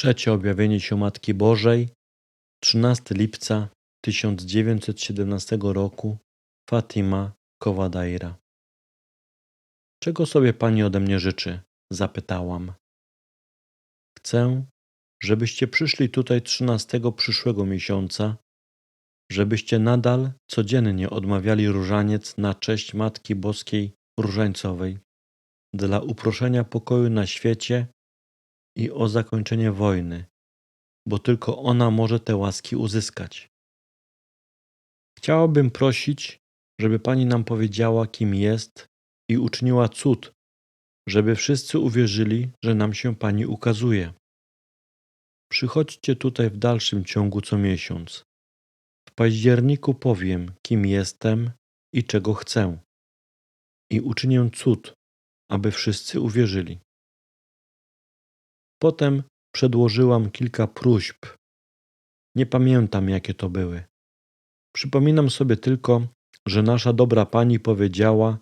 Trzecie objawienie się Matki Bożej, 13 lipca 1917 roku, Fatima Kowadaira. Czego sobie Pani ode mnie życzy? Zapytałam. Chcę, żebyście przyszli tutaj 13 przyszłego miesiąca, żebyście nadal codziennie odmawiali różaniec na cześć Matki Boskiej Różańcowej dla uproszenia pokoju na świecie i o zakończenie wojny, bo tylko ona może te łaski uzyskać. Chciałabym prosić, żeby Pani nam powiedziała, kim jest i uczyniła cud, żeby wszyscy uwierzyli, że nam się Pani ukazuje. Przychodźcie tutaj w dalszym ciągu co miesiąc. W październiku powiem, kim jestem i czego chcę. I uczynię cud, aby wszyscy uwierzyli. Potem przedłożyłam kilka próśb. Nie pamiętam, jakie to były. Przypominam sobie tylko, że nasza dobra pani powiedziała,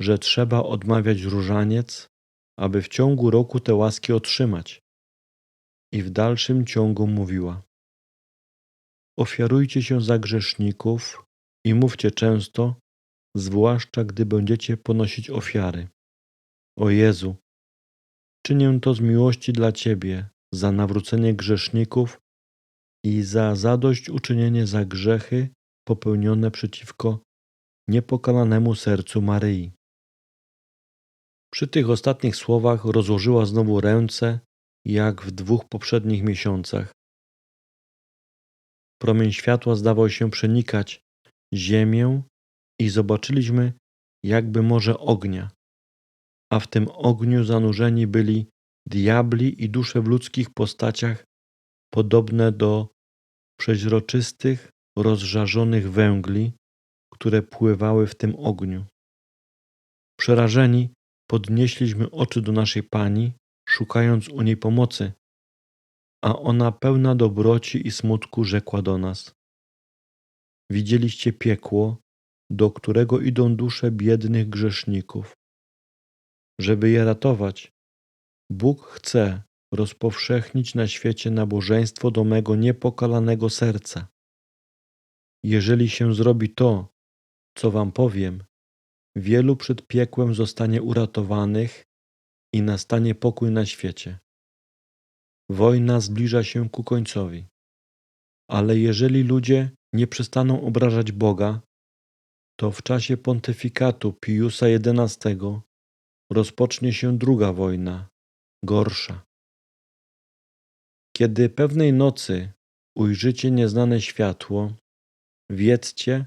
że trzeba odmawiać różaniec, aby w ciągu roku te łaski otrzymać. I w dalszym ciągu mówiła: Ofiarujcie się za grzeszników i mówcie często, zwłaszcza gdy będziecie ponosić ofiary. O Jezu, czynię to z miłości dla Ciebie, za nawrócenie grzeszników i za zadośćuczynienie za grzechy popełnione przeciwko niepokalanemu sercu Maryi. Przy tych ostatnich słowach rozłożyła znowu ręce, jak w dwóch poprzednich miesiącach. Promień światła zdawał się przenikać ziemię i zobaczyliśmy jakby morze ognia, a w tym ogniu zanurzeni byli diabli i dusze w ludzkich postaciach podobne do przeźroczystych, rozżarzonych węgli, które pływały w tym ogniu. Przerażeni podnieśliśmy oczy do naszej Pani, szukając u niej pomocy, a ona pełna dobroci i smutku rzekła do nas: Widzieliście piekło, do którego idą dusze biednych grzeszników. Żeby je ratować, Bóg chce rozpowszechnić na świecie nabożeństwo do mego niepokalanego serca. Jeżeli się zrobi to, co wam powiem, wielu przed piekłem zostanie uratowanych i nastanie pokój na świecie. Wojna zbliża się ku końcowi. Ale jeżeli ludzie nie przestaną obrażać Boga, to w czasie pontyfikatu Piusa XI rozpocznie się druga wojna, gorsza. Kiedy pewnej nocy ujrzycie nieznane światło, wiedzcie,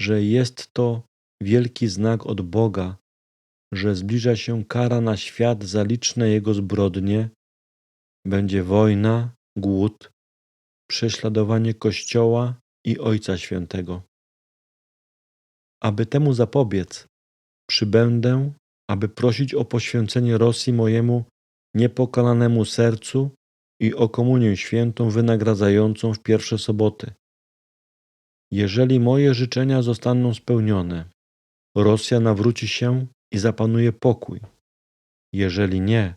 że jest to wielki znak od Boga, że zbliża się kara na świat za liczne jego zbrodnie, będzie wojna, głód, prześladowanie Kościoła i Ojca Świętego. Aby temu zapobiec, przybędę, aby prosić o poświęcenie Rosji mojemu niepokalanemu sercu i o komunię świętą wynagradzającą w pierwsze soboty. Jeżeli moje życzenia zostaną spełnione, Rosja nawróci się i zapanuje pokój. Jeżeli nie,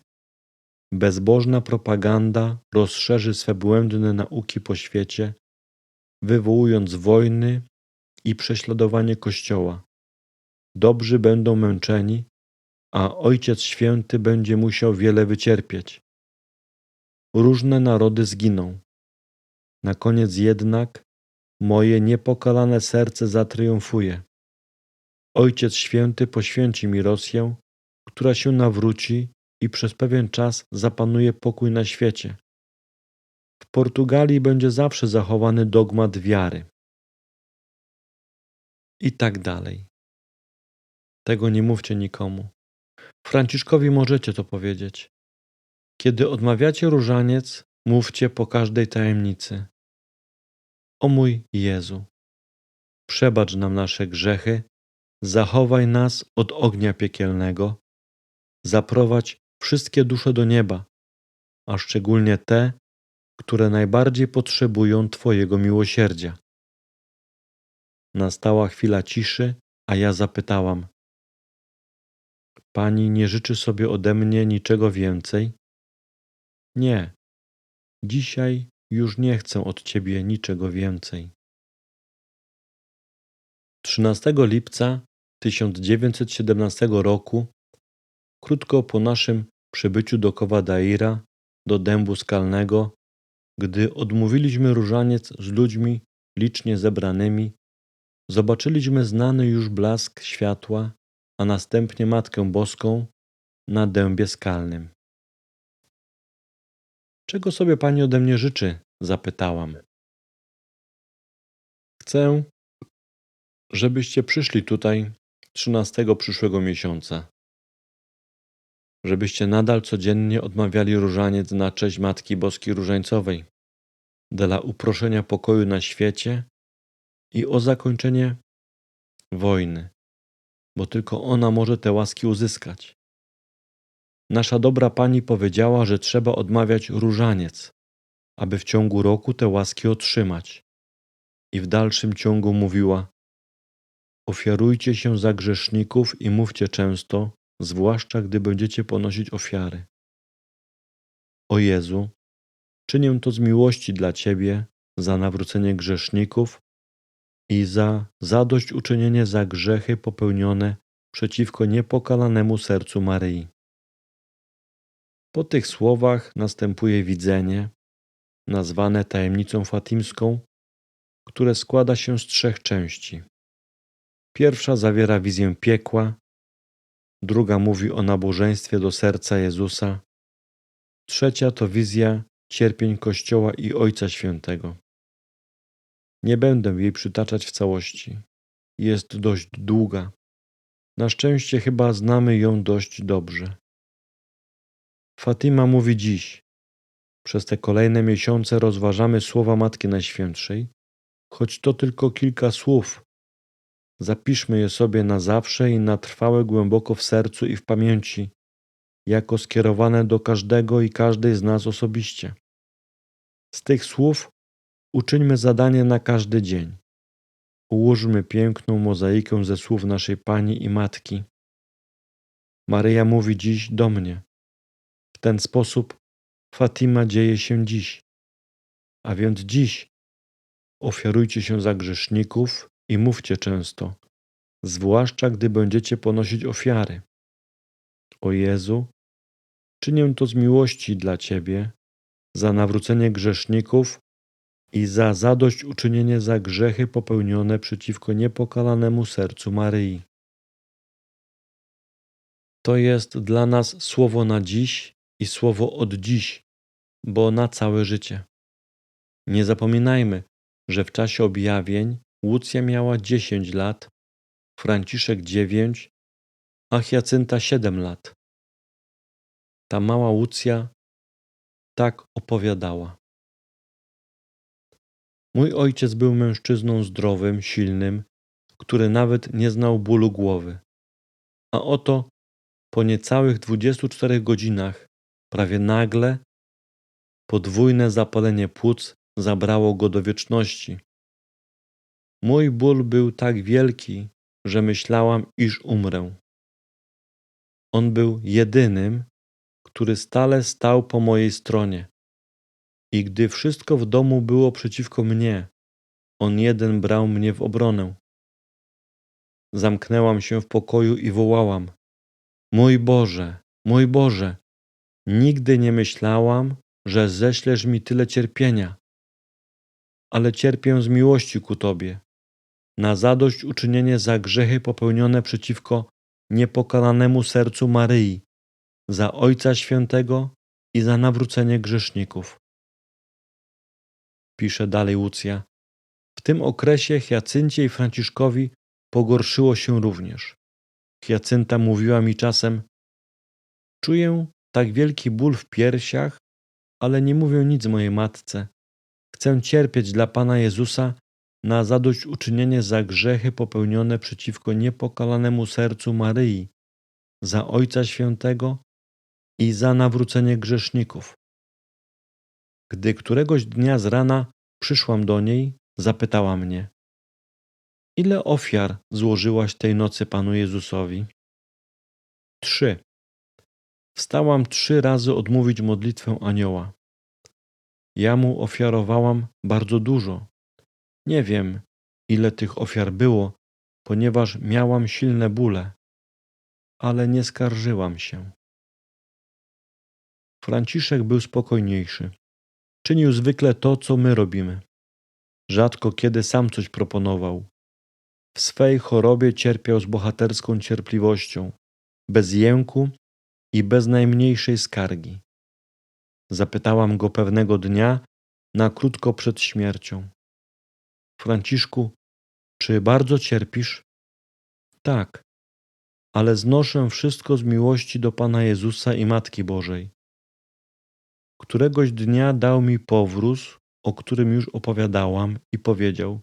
bezbożna propaganda rozszerzy swe błędne nauki po świecie, wywołując wojny i prześladowanie Kościoła. Dobrzy będą męczeni, a Ojciec Święty będzie musiał wiele wycierpieć. Różne narody zginą. Na koniec jednak moje niepokalane serce zatriumfuje. Ojciec Święty poświęci mi Rosję, która się nawróci i przez pewien czas zapanuje pokój na świecie. W Portugalii będzie zawsze zachowany dogmat wiary. I tak dalej. Tego nie mówcie nikomu. Franciszkowi możecie to powiedzieć. Kiedy odmawiacie różaniec, mówcie po każdej tajemnicy. O mój Jezu, przebacz nam nasze grzechy, zachowaj nas od ognia piekielnego, zaprowadź wszystkie dusze do nieba, a szczególnie te, które najbardziej potrzebują Twojego miłosierdzia. Nastała chwila ciszy, a ja zapytałam: Pani nie życzy sobie ode mnie niczego więcej? Nie. Dzisiaj już nie chcę od Ciebie niczego więcej. 13 lipca 1917 roku, krótko po naszym przybyciu do Kowadaira, do dębu skalnego, gdy odmówiliśmy różaniec z ludźmi licznie zebranymi, zobaczyliśmy znany już blask światła, a następnie Matkę Boską na dębie skalnym. Czego sobie pani ode mnie życzy? zapytałam. Chcę, żebyście przyszli tutaj trzynastego przyszłego miesiąca. Żebyście nadal codziennie odmawiali różaniec na cześć Matki Boskiej Różańcowej, dla uproszenia pokoju na świecie i o zakończenie wojny, bo tylko ona może te łaski uzyskać. Nasza dobra pani powiedziała, że trzeba odmawiać różaniec, aby w ciągu roku te łaski otrzymać. I w dalszym ciągu mówiła: Ofiarujcie się za grzeszników i mówcie często, zwłaszcza gdy będziecie ponosić ofiary. O Jezu, czynię to z miłości dla Ciebie za nawrócenie grzeszników i za zadośćuczynienie za grzechy popełnione przeciwko niepokalanemu sercu Maryi. Po tych słowach następuje widzenie, nazwane tajemnicą fatimską, które składa się z trzech części. Pierwsza zawiera wizję piekła, druga mówi o nabożeństwie do serca Jezusa, trzecia to wizja cierpień Kościoła i Ojca Świętego. Nie będę jej przytaczać w całości. Jest dość długa. Na szczęście chyba znamy ją dość dobrze. Fatima mówi dziś. Przez te kolejne miesiące rozważamy słowa Matki Najświętszej, choć to tylko kilka słów. Zapiszmy je sobie na zawsze i na trwałe głęboko w sercu i w pamięci, jako skierowane do każdego i każdej z nas osobiście. Z tych słów uczyńmy zadanie na każdy dzień. Ułóżmy piękną mozaikę ze słów naszej Pani i Matki. Maryja mówi dziś do mnie. W ten sposób Fatima dzieje się dziś. A więc dziś ofiarujcie się za grzeszników i mówcie często, zwłaszcza gdy będziecie ponosić ofiary. O Jezu, czynię to z miłości dla Ciebie, za nawrócenie grzeszników i za zadośćuczynienie za grzechy popełnione przeciwko niepokalanemu sercu Maryi. To jest dla nas słowo na dziś i słowo od dziś, bo na całe życie. Nie zapominajmy, że w czasie objawień Łucja miała 10 lat, Franciszek 9, a Hiacynta 7 lat. Ta mała Łucja tak opowiadała. Mój ojciec był mężczyzną zdrowym, silnym, który nawet nie znał bólu głowy. A oto po niecałych 24 godzinach Prawie nagle podwójne zapalenie płuc zabrało go do wieczności. Mój ból był tak wielki, że myślałam, iż umrę. On był jedynym, który stale stał po mojej stronie. I gdy wszystko w domu było przeciwko mnie, on jeden brał mnie w obronę. Zamknęłam się w pokoju i wołałam: Mój Boże, mój Boże, Nigdy nie myślałam, że ześlesz mi tyle cierpienia, ale cierpię z miłości ku Tobie, na zadość uczynienie za grzechy popełnione przeciwko niepokalanemu sercu Maryi, za Ojca Świętego i za nawrócenie grzeszników. Pisze dalej Łucja. W tym okresie Hiacyncie i Franciszkowi pogorszyło się również. Hiacynta mówiła mi czasem: Czuję, tak wielki ból w piersiach, ale nie mówię nic mojej matce. Chcę cierpieć dla Pana Jezusa na zadośćuczynienie za grzechy popełnione przeciwko niepokalanemu sercu Maryi, za Ojca Świętego i za nawrócenie grzeszników. Gdy któregoś dnia z rana przyszłam do niej, zapytała mnie: Ile ofiar złożyłaś tej nocy Panu Jezusowi? Trzy. Wstałam trzy razy odmówić modlitwę anioła. Ja mu ofiarowałam bardzo dużo. Nie wiem, ile tych ofiar było, ponieważ miałam silne bóle, ale nie skarżyłam się. Franciszek był spokojniejszy. Czynił zwykle to, co my robimy. Rzadko kiedy sam coś proponował. W swej chorobie cierpiał z bohaterską cierpliwością, bez jęku i bez najmniejszej skargi. Zapytałam go pewnego dnia, na krótko przed śmiercią: Franciszku, czy bardzo cierpisz? Tak, ale znoszę wszystko z miłości do Pana Jezusa i Matki Bożej. Któregoś dnia dał mi powróz, o którym już opowiadałam, i powiedział: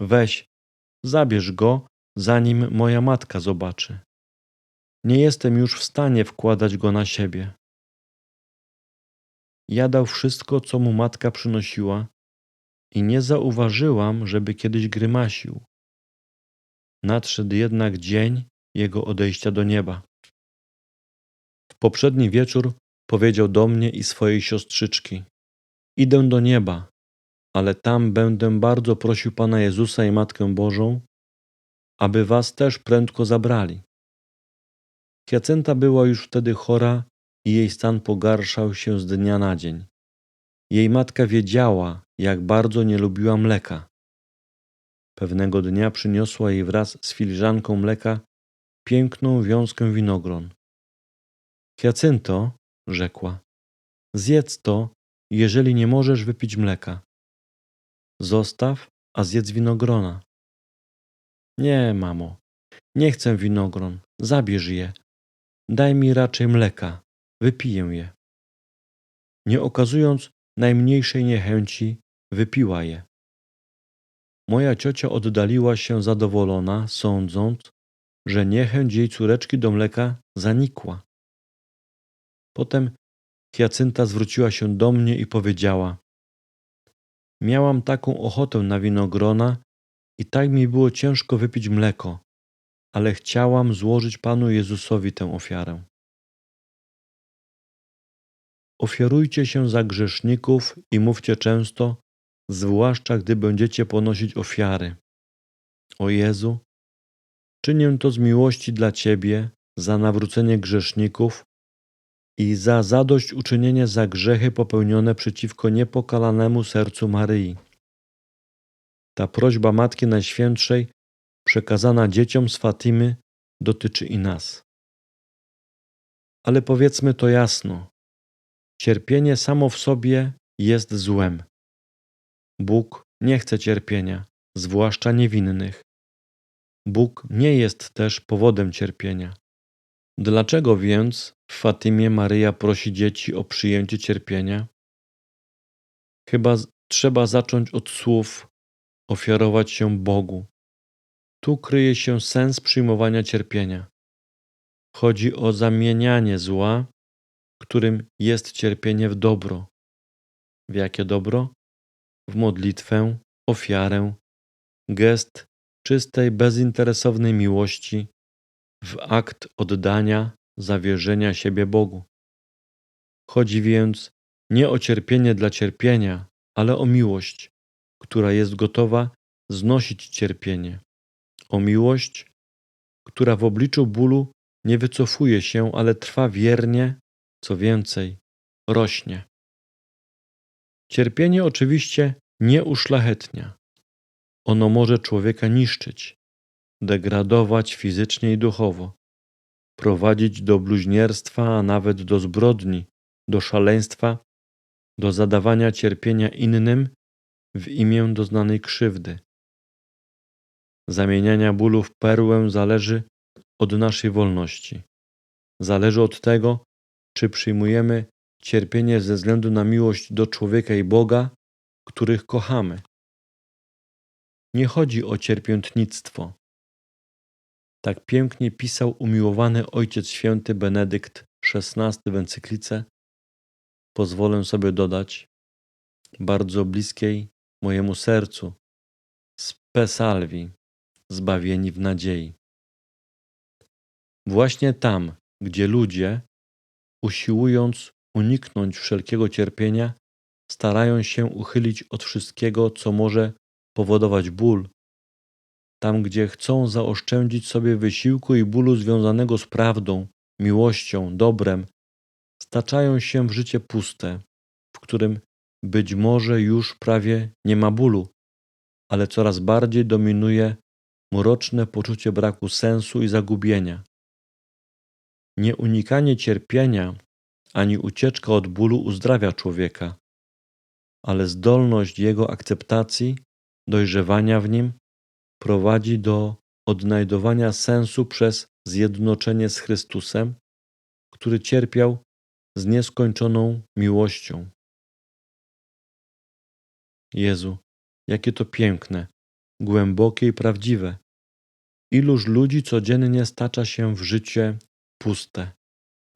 Weź, zabierz go, zanim moja matka zobaczy. Nie jestem już w stanie wkładać go na siebie. Jadał wszystko, co mu matka przynosiła, i nie zauważyłam, żeby kiedyś grymasił. Nadszedł jednak dzień jego odejścia do nieba. W poprzedni wieczór powiedział do mnie i swojej siostrzyczki: Idę do nieba, ale tam będę bardzo prosił Pana Jezusa i Matkę Bożą, aby was też prędko zabrali. Hiacynta była już wtedy chora i jej stan pogarszał się z dnia na dzień. Jej matka wiedziała, jak bardzo nie lubiła mleka. Pewnego dnia przyniosła jej wraz z filiżanką mleka piękną wiązkę winogron. Hiacynto, rzekła, zjedz to, jeżeli nie możesz wypić mleka. Zostaw, a zjedz winogrona. Nie, mamo, nie chcę winogron, zabierz je. Daj mi raczej mleka, wypiję je. Nie okazując najmniejszej niechęci, wypiła je. Moja ciocia oddaliła się zadowolona, sądząc, że niechęć jej córeczki do mleka zanikła. Potem Hiacynta zwróciła się do mnie i powiedziała: Miałam taką ochotę na winogrona i tak mi było ciężko wypić mleko, ale chciałam złożyć Panu Jezusowi tę ofiarę. Ofiarujcie się za grzeszników i mówcie często, zwłaszcza gdy będziecie ponosić ofiary. O Jezu, czynię to z miłości dla Ciebie, za nawrócenie grzeszników i za zadośćuczynienie za grzechy popełnione przeciwko niepokalanemu sercu Maryi. Ta prośba Matki Najświętszej, przekazana dzieciom z Fatimy, dotyczy i nas. Ale powiedzmy to jasno: cierpienie samo w sobie jest złem. Bóg nie chce cierpienia, zwłaszcza niewinnych. Bóg nie jest też powodem cierpienia. Dlaczego więc w Fatimie Maryja prosi dzieci o przyjęcie cierpienia? Chyba trzeba zacząć od słów ofiarować się Bogu. Tu kryje się sens przyjmowania cierpienia. Chodzi o zamienianie zła, którym jest cierpienie, w dobro. W jakie dobro? W modlitwę, ofiarę, gest czystej, bezinteresownej miłości, w akt oddania, zawierzenia siebie Bogu. Chodzi więc nie o cierpienie dla cierpienia, ale o miłość, która jest gotowa znosić cierpienie, o miłość, która w obliczu bólu nie wycofuje się, ale trwa wiernie, co więcej, rośnie. Cierpienie oczywiście nie uszlachetnia. Ono może człowieka niszczyć, degradować fizycznie i duchowo, prowadzić do bluźnierstwa, a nawet do zbrodni, do szaleństwa, do zadawania cierpienia innym w imię doznanej krzywdy. Zamieniania bólu w perłę zależy od naszej wolności. Zależy od tego, czy przyjmujemy cierpienie ze względu na miłość do człowieka i Boga, których kochamy. Nie chodzi o cierpiętnictwo. Tak pięknie pisał umiłowany Ojciec Święty Benedykt XVI w encyklice, pozwolę sobie dodać, bardzo bliskiej mojemu sercu, spe salvi, zbawieni w nadziei. Właśnie tam, gdzie ludzie, usiłując uniknąć wszelkiego cierpienia, starają się uchylić od wszystkiego, co może powodować ból, tam gdzie chcą zaoszczędzić sobie wysiłku i bólu związanego z prawdą, miłością, dobrem, staczają się w życie puste, w którym być może już prawie nie ma bólu, ale coraz bardziej dominuje mroczne poczucie braku sensu i zagubienia. Nieunikanie cierpienia ani ucieczka od bólu uzdrawia człowieka, ale zdolność jego akceptacji, dojrzewania w nim prowadzi do odnajdowania sensu przez zjednoczenie z Chrystusem, który cierpiał z nieskończoną miłością. Jezu, jakie to piękne, głębokie i prawdziwe. Iluż ludzi codziennie stacza się w życie puste,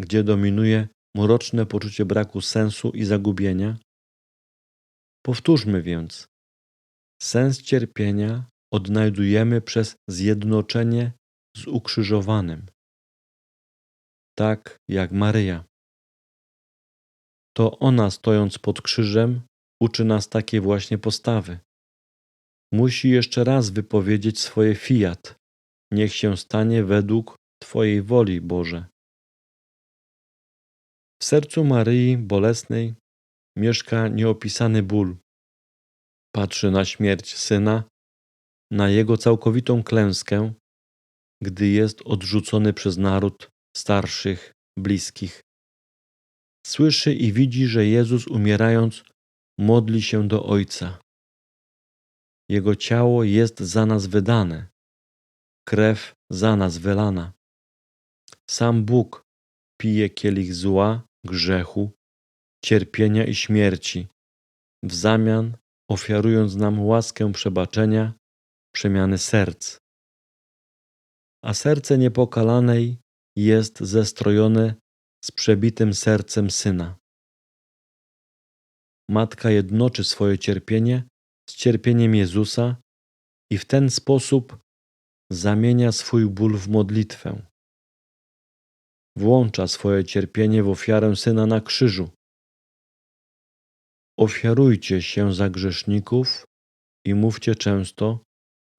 gdzie dominuje mroczne poczucie braku sensu i zagubienia? Powtórzmy więc. Sens cierpienia odnajdujemy przez zjednoczenie z ukrzyżowanym. Tak jak Maryja. To ona, stojąc pod krzyżem, uczy nas takiej właśnie postawy. Musi jeszcze raz wypowiedzieć swoje fiat. Niech się stanie według Twojej woli, Boże. W sercu Maryi bolesnej mieszka nieopisany ból. Patrzy na śmierć syna, na jego całkowitą klęskę, gdy jest odrzucony przez naród starszych, bliskich. Słyszy i widzi, że Jezus umierając modli się do Ojca. Jego ciało jest za nas wydane, krew za nas wylana. Sam Bóg pije kielich zła, grzechu, cierpienia i śmierci, w zamian ofiarując nam łaskę przebaczenia, przemiany serc. A serce niepokalanej jest zestrojone z przebitym sercem syna. Matka jednoczy swoje cierpienie z cierpieniem Jezusa i w ten sposób zamienia swój ból w modlitwę. Włącza swoje cierpienie w ofiarę syna na krzyżu. Ofiarujcie się za grzeszników i mówcie często,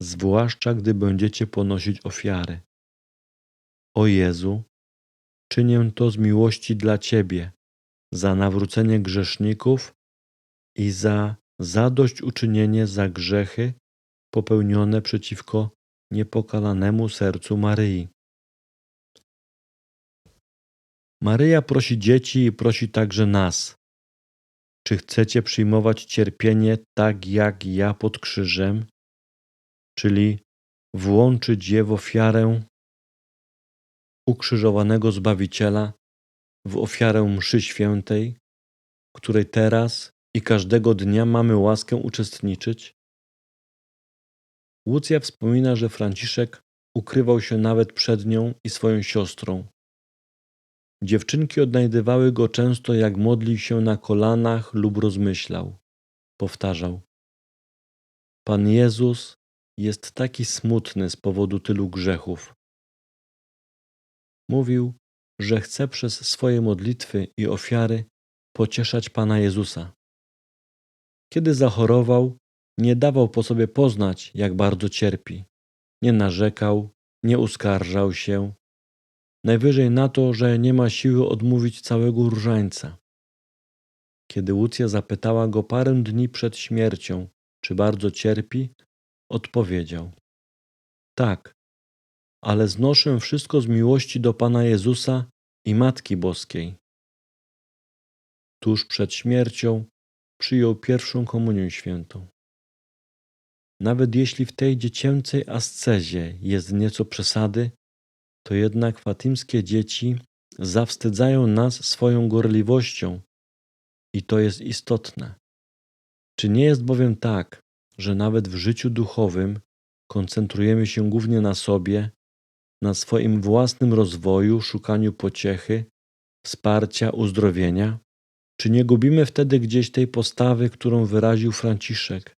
zwłaszcza gdy będziecie ponosić ofiary. O Jezu, czynię to z miłości dla Ciebie, za nawrócenie grzeszników i za zadośćuczynienie za grzechy popełnione przeciwko niepokalanemu sercu Maryi. Maryja prosi dzieci i prosi także nas. Czy chcecie przyjmować cierpienie tak jak ja pod krzyżem, czyli włączyć je w ofiarę ukrzyżowanego Zbawiciela, w ofiarę mszy świętej, której teraz i każdego dnia mamy łaskę uczestniczyć? Łucja wspomina, że Franciszek ukrywał się nawet przed nią i swoją siostrą. Dziewczynki odnajdywały go często, jak modlił się na kolanach lub rozmyślał. Powtarzał: Pan Jezus jest taki smutny z powodu tylu grzechów. Mówił, że chce przez swoje modlitwy i ofiary pocieszać Pana Jezusa. Kiedy zachorował, nie dawał po sobie poznać, jak bardzo cierpi. Nie narzekał, nie uskarżał się. Najwyżej na to, że nie ma siły odmówić całego różańca. Kiedy Łucja zapytała go parę dni przed śmiercią, czy bardzo cierpi, odpowiedział: Tak, ale znoszę wszystko z miłości do Pana Jezusa i Matki Boskiej. Tuż przed śmiercią przyjął pierwszą komunię świętą. Nawet jeśli w tej dziecięcej ascezie jest nieco przesady, to jednak fatimskie dzieci zawstydzają nas swoją gorliwością i to jest istotne. Czy nie jest bowiem tak, że nawet w życiu duchowym koncentrujemy się głównie na sobie, na swoim własnym rozwoju, szukaniu pociechy, wsparcia, uzdrowienia? Czy nie gubimy wtedy gdzieś tej postawy, którą wyraził Franciszek?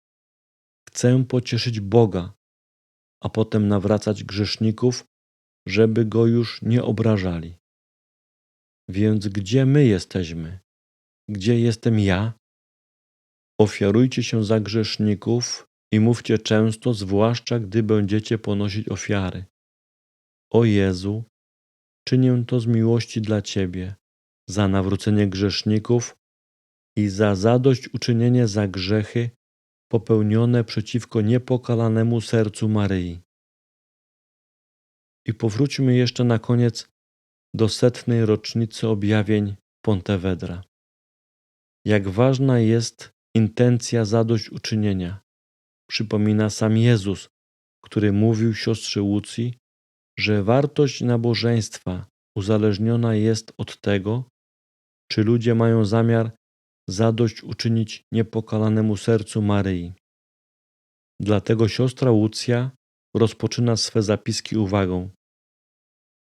Chcę pocieszyć Boga, a potem nawracać grzeszników, żeby go już nie obrażali. Więc gdzie my jesteśmy? Gdzie jestem ja? Ofiarujcie się za grzeszników i mówcie często, zwłaszcza gdy będziecie ponosić ofiary. O Jezu, czynię to z miłości dla Ciebie, za nawrócenie grzeszników i za zadośćuczynienie za grzechy popełnione przeciwko niepokalanemu sercu Maryi. I powróćmy jeszcze na koniec do setnej rocznicy objawień Pontevedra. Jak ważna jest intencja zadośćuczynienia, przypomina sam Jezus, który mówił siostrze Łucji, że wartość nabożeństwa uzależniona jest od tego, czy ludzie mają zamiar zadośćuczynić niepokalanemu sercu Maryi. Dlatego siostra Łucja rozpoczyna swe zapiski uwagą: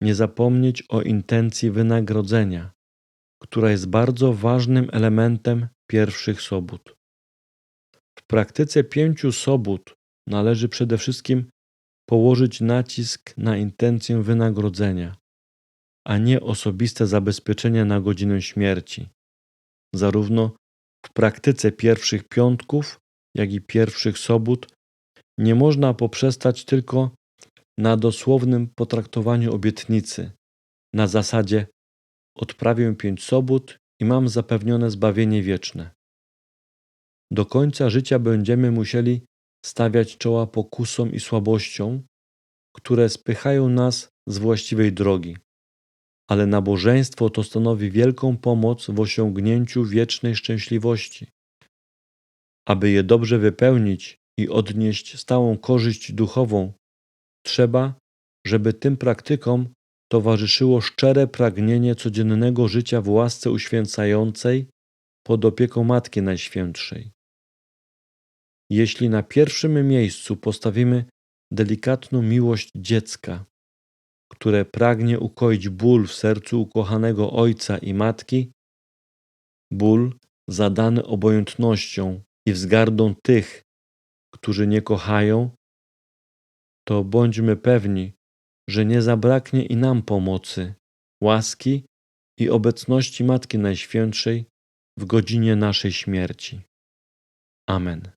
Nie zapomnieć o intencji wynagrodzenia, która jest bardzo ważnym elementem pierwszych sobót. W praktyce pięciu sobót należy przede wszystkim położyć nacisk na intencję wynagrodzenia, a nie osobiste zabezpieczenie na godzinę śmierci. Zarówno w praktyce pierwszych piątków, jak i pierwszych sobót nie można poprzestać tylko na dosłownym potraktowaniu obietnicy, na zasadzie odprawię pięć sobót i mam zapewnione zbawienie wieczne. Do końca życia będziemy musieli stawiać czoła pokusom i słabościom, które spychają nas z właściwej drogi. Ale nabożeństwo to stanowi wielką pomoc w osiągnięciu wiecznej szczęśliwości. Aby je dobrze wypełnić i odnieść stałą korzyść duchową, trzeba, żeby tym praktykom towarzyszyło szczere pragnienie codziennego życia w łasce uświęcającej pod opieką Matki Najświętszej. Jeśli na pierwszym miejscu postawimy delikatną miłość dziecka, które pragnie ukoić ból w sercu ukochanego ojca i matki, ból zadany obojętnością i wzgardą tych, którzy nie kochają, to bądźmy pewni, że nie zabraknie i nam pomocy, łaski i obecności Matki Najświętszej w godzinie naszej śmierci. Amen.